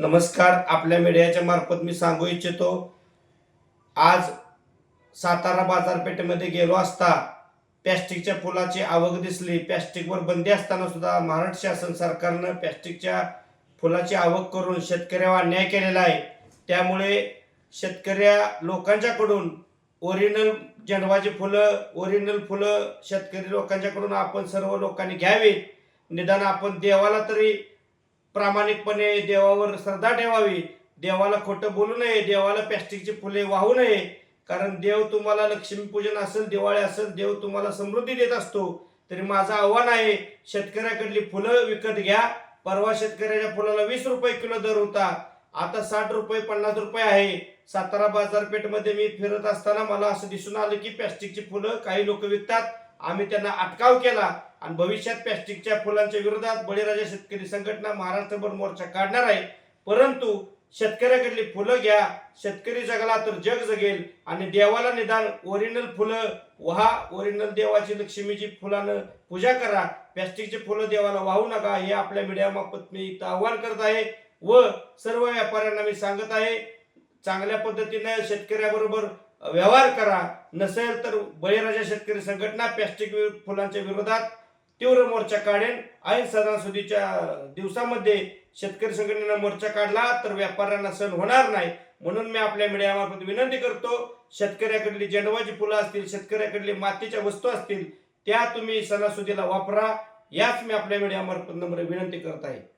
नमस्कार आपल्या मीडियाच्या मार्फत मी सांगू इच्छितो आज सातारा बाजारपेठेमध्ये गेलो असता प्लॅस्टिकच्या फुलाची आवक दिसली. प्लॅस्टिकवर बंदी असताना सुद्धा महाराष्ट्र शासन सरकारनं प्लॅस्टिकच्या फुलाची आवक करून शेतकऱ्यावर अन्याय केलेला आहे. त्यामुळे शेतकऱ्या लोकांच्याकडून ओरिजिनल जनवाची फुलं ओरिजिनल फुलं शेतकरी लोकांच्याकडून आपण सर्व लोकांनी घ्यावीत. निदान आपण देवाला तरी प्रामाणिकपणे देवावर श्रद्धा ठेवावी. देवाला खोटं बोलू नये. देवाला प्लॅस्टिकची फुले वाहू नये. कारण देव तुम्हाला लक्ष्मीपूजन असेल दिवाळी असेल देव तुम्हाला समृद्धी देत असतो. तरी माझं आव्हान आहे शेतकऱ्याकडली फुलं विकत घ्या. परवा शेतकऱ्याच्या फुलाला वीस रुपये किलो दर होता. आता साठ रुपये पन्नास रुपये आहे. सातारा बाजारपेठमध्ये मी फिरत असताना मला असं दिसून आलं की प्लॅस्टिकची फुलं काही लोक विकतात. आम्ही त्यांना अटकाव केला आणि भविष्यात प्लॅस्टिकच्या फुलांच्या विरोधात बळीराजा शेतकरी संघटना महाराष्ट्रभर मोर्चा काढणार आहे. परंतु शेतकऱ्याकडली फुलं घ्या. शेतकरी जगला तर जग जगेल आणि देवाला निदान ओरिजिनल फुलं व्हा. ओरिजिनल देवाची लक्ष्मीची फुलानं पूजा करा. प्लॅस्टिकची फुलं देवाला वाहू नका हे आपल्या मीडियामार्फत मी इथं आव्हान करत आहे व सर्व व्यापाऱ्यांना मी सांगत आहे चांगल्या पद्धतीने शेतकऱ्याबरोबर व्यवहार करा. नसेल तर बळीराजा शेतकरी संघटना प्लॅस्टिक वि- फुलांच्या विरोधात तीव्र मोर्चा काढेल. ऐन सणासुदीच्या दिवसामध्ये शेतकरी संघटनेनं मोर्चा काढला तर व्यापाऱ्यांना सण होणार नाही. म्हणून मी आपल्या मीडियामार्फत विनंती करतो शेतकऱ्याकडली जेंडवाची फुलं असतील शेतकऱ्याकडली मातीच्या वस्तू असतील त्या तुम्ही सणासुदीला वापरा. याच मी आपल्या मीडियामार्फत नम्र विनंती करत आहे.